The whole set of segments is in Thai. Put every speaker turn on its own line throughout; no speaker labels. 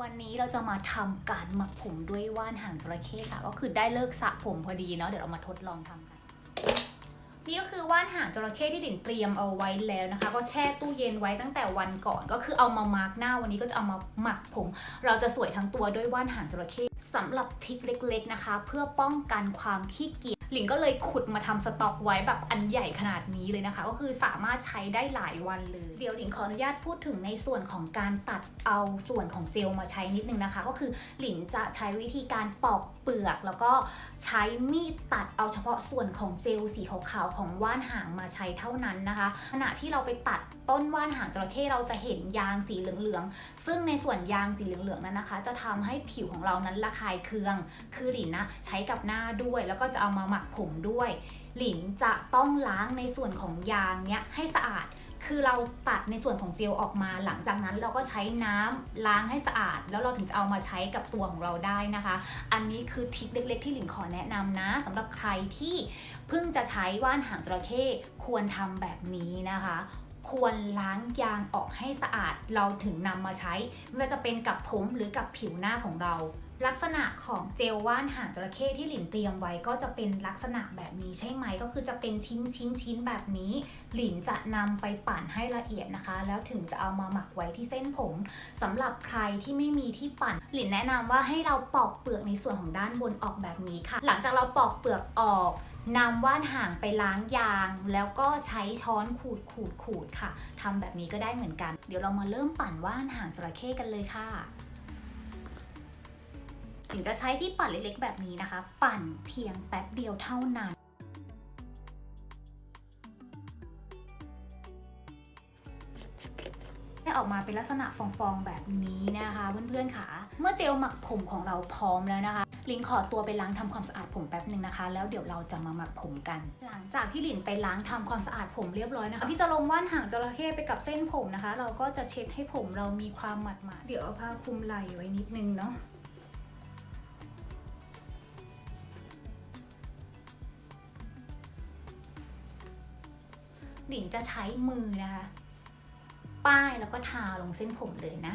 วันนี้เราจะมาทำการหมักผมด้วยว่านหางจระเข้ค่ะ ก็คือได้เลิกสระผมพอดีเนาะเดี๋ยวเรามาทดลองทำกัน นี่ก็คือว่านหางจระเข้ที่ดิ่นเตรียมเอาไว้แล้วนะคะ ก็แช่ตู้เย็นไว้ตั้งแต่วันก่อน ก็คือเอามามาร์กหน้าวันนี้ก็จะเอามาหมักผม เราจะสวยทั้งตัวด้วยว่านหางจระเข้สำหรับทิคเล็ก ๆนะคะ เพื่อป้องกันความขี้เกียจ หลิงก็เลยขุดมาทำสต็อกไว้แบบอันใหญ่ขนาดนี้เลยนะคะ ก็คือสามารถใช้ได้หลายวันเลย เดี๋ยวหลิงขออนุญาตพูดถึงในส่วนของการตัดเอาส่วนของเจลมาใช้นิดนึงนะคะ ก็คือหลิงจะใช้วิธีการปอกเปลือก แล้วก็ใช้มีดตัดเอาเฉพาะส่วนของเจลสีขาวๆของว่านหางมาใช้เท่านั้นนะคะ ขณะที่เราไปตัดต้นว่านหางจระเข้เราจะเห็นยางสีเหลืองๆ ซึ่งในส่วนยางสีเหลืองๆนั้นนะคะ จะทำให้ผิวของเรานั้นระคายเคือง คือหลินนะใช้กับหน้าด้วยแล้วก็จะเอามามักผมด้วย หลินจะต้องล้างในส่วนของยางเนี้ยให้สะอาด คือเราตัดในส่วนของเจลออกมา หลังจากนั้นเราก็ใช้น้ำล้างให้สะอาด แล้วเราถึงจะเอามาใช้กับตัวของเราได้นะคะ อันนี้คือทริคเล็ก ๆ ที่หลินขอแนะนำนะสำหรับใครที่เพิ่งจะใช้ว่านหางจระเข้ควรทำแบบนี้นะคะควรล้างยางออกให้สะอาด เราถึงนำมาใช้ไม่ว่าจะเป็นกับผมหรือกับผิวหน้าของเรา ลักษณะของเจลว่านหางจระเข้ที่หลินเตรียมไว้ก็จะเป็นลักษณะแบบนี้ใช่ไหมก็คือจะเป็นชิ้นชิ้นชิ้นแบบนี้ หลินจะนำไปปั่นให้ละเอียดนะคะ แล้วถึงจะเอามาหมักไว้ที่เส้นผมสำหรับใครที่ไม่มีที่ปั่น หลินแนะนำว่าให้เราปอกเปลือกในส่วนของด้านบนออกแบบนี้ค่ะ หลังจากเราปอกเปลือกออกนำว่านหางไปล้างยาง แล้วก็ใช้ช้อนขูดขูดขูดค่ะทำแบบนี้ก็ได้เหมือนกัน เดี๋ยวเรามาเริ่มปั่นว่านหางจระเข้กันเลยค่ะ ถึงจะใช้ที่ปั่นเล็กๆแบบนี้นะคะ ปั่นเพียงแป๊บเดียวเท่านั้นให้ออกมาเป็นลักษณะฟองๆแบบนี้นะคะเพื่อนๆค่ะ เมื่อเจลหมักผมของเราพร้อมแล้วนะคะลินขอตัวไปล้างทำความสะอาดผมแป๊บหนึ่งนะคะ แล้วเดี๋ยวเราจะมาหมักผมกัน หลังจากที่ลินไปล้างทำความสะอาดผมเรียบร้อยนะคะที่จะลงว่านหางจระเข้ไปกับเส้นผมนะคะ เราก็จะเช็ดให้ผมเรามีความหมาดๆเดี๋ยวเอาผ้าคลุมไหล่ไว้นิดนึงเนาะ หลินจะใช้มือนะคะ ป้ายแล้วก็ทาลงเส้นผมเลยนะ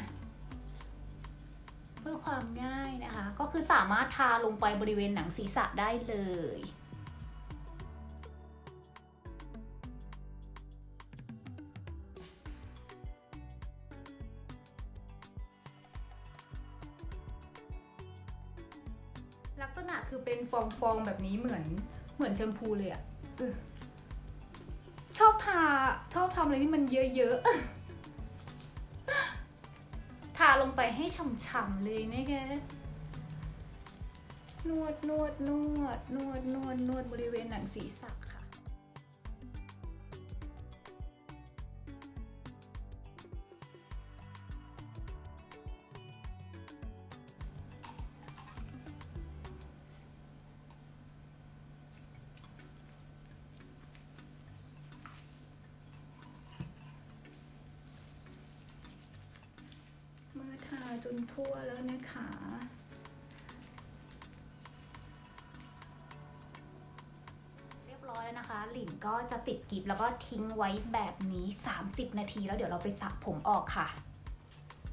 เพื่อความง่ายนะคะ ก็คือสามารถทาลงไปบริเวณหนังศีรษะได้เลยลักษณะคือเป็นฟองๆแบบนี้เหมือนเหมือนแชมพูเลยอะเออ ชอบทาชอบทำอะไรที่มันเยอะๆ ทาลงไปให้ฉ่ำๆเลยนะคะนวดนวดนวดนวดนวดนวดบริเวณหนังศีรษะ จนทั่วแล้วนะคะ เรียบร้อยแล้วนะคะ หลินก็จะติดกิบแล้วก็ทิ้งไว้แบบนี้ 30 นาทีแล้วเดี๋ยวเราไปสระผมออกค่ะ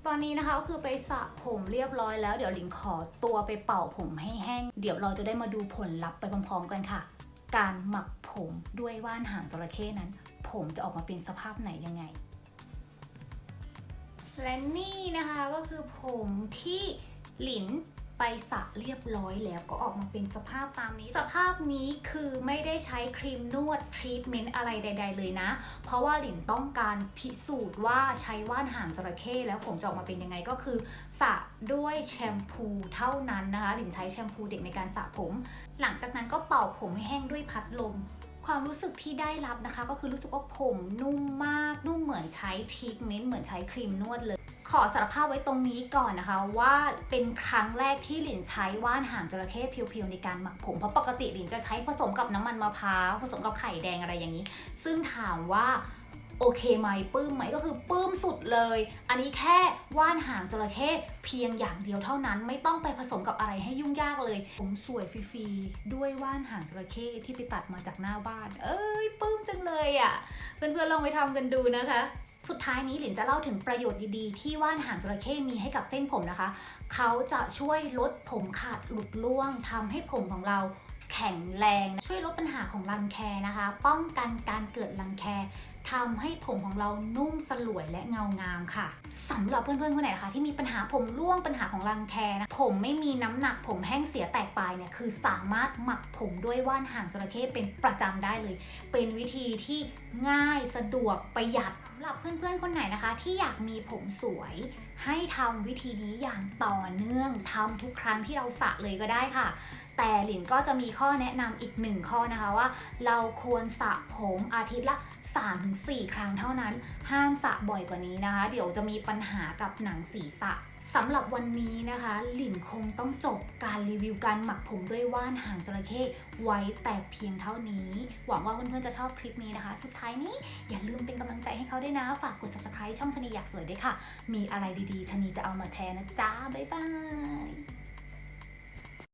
ตอนนี้นะคะก็คือไปสระผมเรียบร้อยแล้วเดี๋ยวหลินขอตัวไปเป่าผมให้แห้ง เดี๋ยวเราจะได้มาดูผลลัพธ์ไปพร้อมๆกันค่ะ การหมักผมด้วยว่านหางจระเข้นั้น ผมจะออกมาเป็นสภาพไหนยังไง และนี่นะคะก็คือผมที่หลินไปสระเรียบร้อยแล้วก็ออกมาเป็นสภาพตามนี้ สภาพนี้คือไม่ได้ใช้ครีมนวดทรีทเมนต์อะไรใด ๆ เลยนะ เพราะว่าหลินต้องการพิสูจน์ว่าใช้ว่านหางจระเข้แล้วผมจะออกมาเป็นยังไงก็คือสระด้วยแชมพูเท่านั้นนะคะ หลินใช้แชมพูเด็กในการสระผม หลังจากนั้นก็เป่าผมให้แห้งด้วยพัดลม ความรู้สึกที่ได้รับนะคะ ก็คือรู้สึกว่าผมนุ่มมาก นุ่มเหมือนใช้ทรีทเมนต์เหมือนใช้ครีมนวดเลย ขอสารภาพไว้ตรงนี้ก่อนนะคะ ว่าเป็นครั้งแรกที่หลินใช้ว่านหางจระเข้เพียวๆในการหมักผมเพราะปกติหลินจะใช้ผสมกับน้ำมันมะพร้าวผสมกับไข่แดงอะไรอย่างนี้ ซึ่งถามว่า โอเคไหมปลื้มไหมก็คือปลื้มสุดเลย อันนี้แค่ว่านหางจระเข้เพียงอย่างเดียวเท่านั้นไม่ต้องไปผสมกับอะไรให้ยุ่งยากเลย ผมสวยฟรีๆด้วยว่านหางจระเข้ที่ไปตัดมาจากหน้าบ้าน เอ้ยปลื้มจังเลยอะ่ะเพื่อนๆลองไปทำกันดูนะคะสุดท้ายนี้หลินจะเล่าถึงประโยชน์ดีๆ ที่ว่านหางจระเข้มีให้กับเส้นผมนะคะ เขาจะช่วยลดผมขาดหลุดร่วงทำให้ผมของเราแข็งแรง ช่วยลดปัญหาของรังแคนะคะ ป้องกันการเกิดรังแค ทำให้ผมของเรานุ่มสลวยและเงางามค่ะสำหรับเพื่อนๆคนไหนนะคะ ที่มีปัญหาผมร่วงปัญหาของรังแคนะผมไม่มีน้ำหนักผมแห้งเสียแตกปลายเนี่ยคือสามารถหมักผมด้วยว่านหางจระเข้เป็นประจำได้เลย เป็นวิธีที่ง่ายสะดวกประหยัดสำหรับเพื่อนๆคนไหนนะคะ ที่อยากมีผมสวย ให้ทำวิธีนี้อย่างต่อเนื่องทำทุกครั้งที่เราสระเลยก็ได้ค่ะ แต่หลินก็จะมีข้อแนะนำอีกหนึ่งข้อนะคะว่า เราควรสระผมอาทิตย์ละ 3-4 ครั้งเท่านั้น ห้ามสระบ่อยกว่านี้นะคะ เดี๋ยวจะมีปัญหากับหนังศีรษะสำหรับวันนี้นะคะ หลินคงต้องจบการรีวิวการหมักผมด้วยว่านหางจระเข้ไว้แต่เพียงเท่านี้ หวังว่าเพื่อนๆจะชอบคลิปนี้นะคะ สุดท้ายนี้อย่าลืมเป็นกำลังใจให้เขาด้วยนะ ฝากกด subscribe ช่องชนีอยากสวยด้วยค่ะ มีอะไรดีๆชนีจะเอามาแชร์นะจ๊ะบ๊ายบาย